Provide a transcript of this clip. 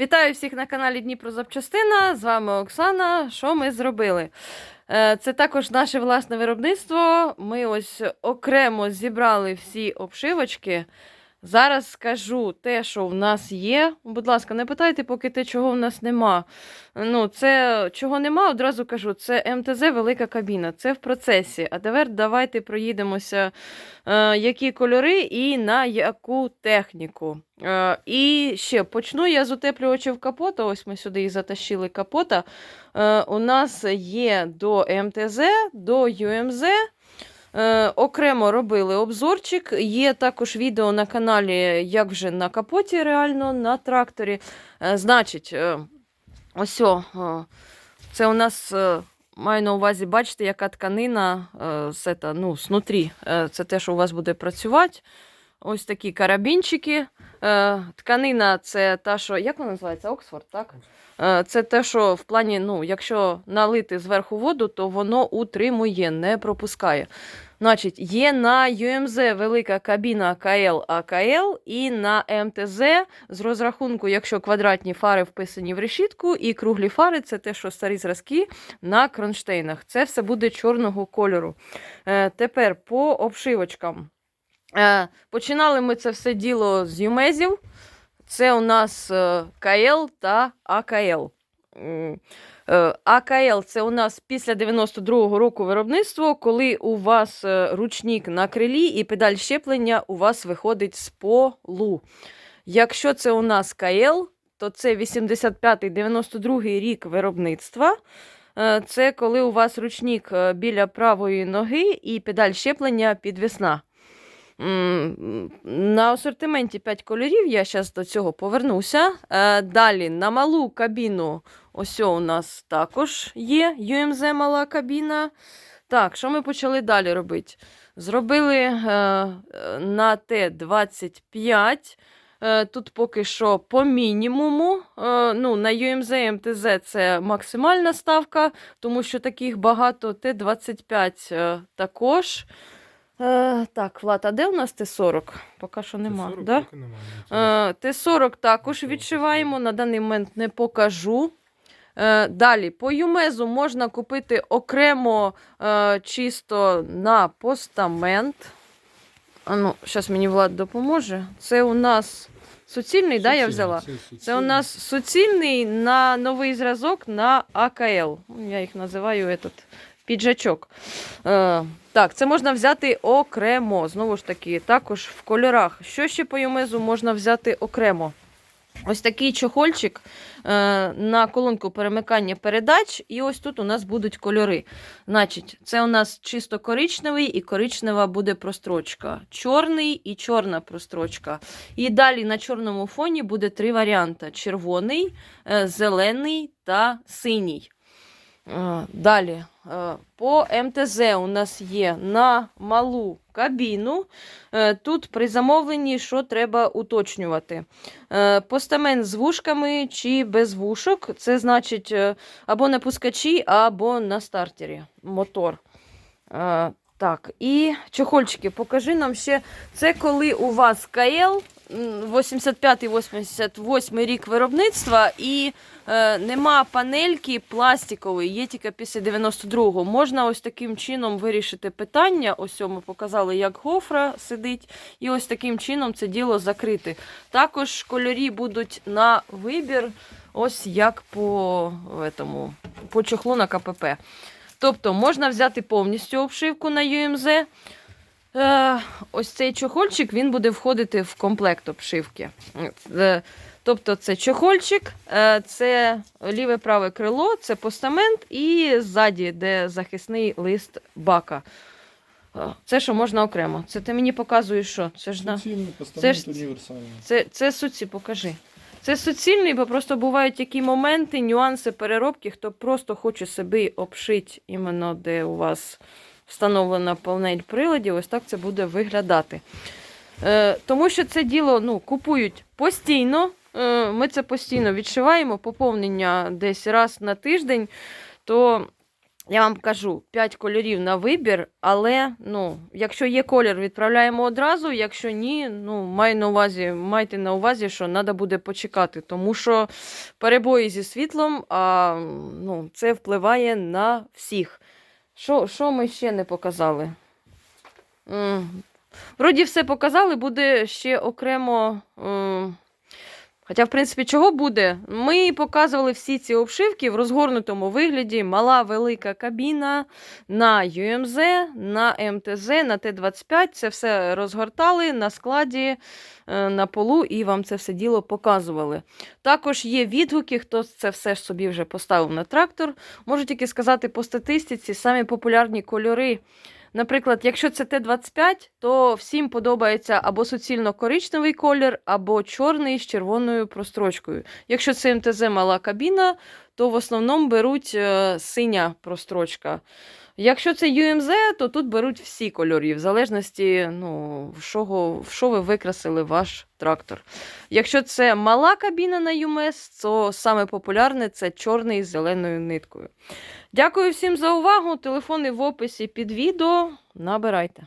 Вітаю всіх на каналі Дніпро Запчастина. З вами Оксана. Що ми зробили? Е, Це також наше власне виробництво. Ми ось окремо зібрали всі обшивочки. Зараз скажу те, що в нас є. Будь ласка, не питайте, поки те, чого в нас нема. Ну, це чого нема, одразу кажу. Це МТЗ велика кабіна. Це в процесі. А тепер давайте проїдемося, е, які кольори і на яку техніку. Е, і ще почну я з утеплювачів капота. Ось ми сюди і затащили капота. Е, у нас є до МТЗ, до ЮМЗ. Е, окремо робили обзорчик. Є також відео на каналі, як вже на капоті, реально на тракторі. Е, значить, е, ось о, це у нас. Маю на увазі, бачите, яка тканина це, ну, снутрі. Це те, що у вас буде працювати. Ось такі карабінчики. Е, тканина це та, що. Як вона називається? Оксфорд, так? Е, Це те, що в плані, ну, якщо налити зверху воду, то воно утримує, не пропускає. Значить, є на ЮМЗ велика кабіна КЛ АКЛ і на МТЗ з розрахунку, якщо квадратні фари вписані в решітку, і круглі фари це те, що старі зразки на кронштейнах. Це все буде чорного кольору. Е, тепер по обшивочкам. Е, починали ми це все діло з юмезів. Це у нас е, КЛ та АКЛ. Е, АКЛ це у нас після 92-го року виробництво, коли у вас ручник на крилі і педаль щеплення у вас виходить з полу. Якщо це у нас КЛ, то це 85-92 рік виробництва. Це коли у вас ручник біля правої ноги і педаль щеплення підвісна. На асортименті 5 кольорів, я зараз до цього повернуся. Е, Далі на малу кабіну, ось у нас також є UMZ мала кабіна. Так, що ми почали далі робити? Зробили е, е, на Т-25. Е, Тут поки що по мінімуму. Ну, на UMZ МТЗ це максимальна ставка, тому що таких багато. Т-25 е, також. Е, так, Влад, а де у нас Т-40? Поки що нема. Т-40 Да? поки немає. Е, Т-40 також Т-40 відшиваємо, на даний момент не покажу. Е, Далі, по Юмезу можна купити окремо е, чисто на постамент. А ну, зараз мені Влад допоможе. Це у нас суцільний, да, я взяла? це Це у нас суцільний на новий зразок на АКЛ. Я їх називаю этот, піджачок. Е, так, це можна взяти окремо. Знову ж таки, також в кольорах. Що ще по юмезу можна взяти окремо? Ось такий чохольчик е, на колонку перемикання передач, і ось тут у нас будуть кольори. Значить, це у нас чисто коричневий і коричнева буде прострочка. Чорний і чорна прострочка. І далі на чорному фоні буде три варіанти: червоний, е, зелений та синій. Е, Далі е, по МТЗ у нас є на малу кабіну. Е, Тут при замовленні що треба уточнювати. Постамент з вушками чи без вушок. Це значить або на пускачі, або на стартері мотор. Так, і чохольчики, покажи нам ще. Це коли у вас КЛ 85-88 рік виробництва і е, нема панельки пластикової, є тільки після 92-го. Можна ось таким чином вирішити питання. Ось ми показали, як гофра сидить, і ось таким чином це діло закрити. Також кольорі будуть на вибір, ось як по, этому, по чохлу на КПП. Тобто можна взяти повністю обшивку на UMZ. Е, ось цей чохольчик він буде входити в комплект обшивки. Е, Тобто це чохольчик, е, це ліве праве крило, це постамент і ззаді, де захисний лист бака. Це що можна окремо. Це ти мені показуєш, що? Це ж на. Це ж-. Це, це суці, покажи. Це суцільний, бо просто бувають такі моменти, нюанси переробки, хто просто хоче собі обшити іменно де у вас встановлена панель приладів, ось так це буде виглядати. Е, тому що це діло ну, купують постійно. Е, ми це постійно відшиваємо, поповнення десь раз на тиждень. То Я вам кажу 5 кольорів на вибір, але ну, якщо є колір, відправляємо одразу. Якщо ні, ну маю на увазі, майте на увазі, що треба буде почекати, тому що перебої зі світлом, а, ну, це впливає на всіх. Що, що ми ще не показали? Вроді все показали, буде ще окремо. Хоча, в принципі, чого буде? Ми показували всі ці обшивки в розгорнутому вигляді. Мала велика кабіна на UMZ, на МТЗ, на Т-25. Це все розгортали на складі, е, на полу і вам це все діло показували. Також є відгуки, хто це все ж собі вже поставив на трактор. Можу тільки сказати по статистиці, самі популярні кольори. Наприклад, якщо це Т-25, то всім подобається або суцільно коричневий колір, або чорний з червоною прострочкою. Якщо це МТЗ мала кабіна, то в основному беруть е, синя прострочка. Якщо це UMZ, то тут беруть всі кольори, в залежності, ну, в, що, в що ви викрасили ваш трактор. Якщо це мала кабіна на UMS, то саме популярне це чорний з зеленою ниткою. Дякую всім за увагу. Телефони в описі під відео. Набирайте.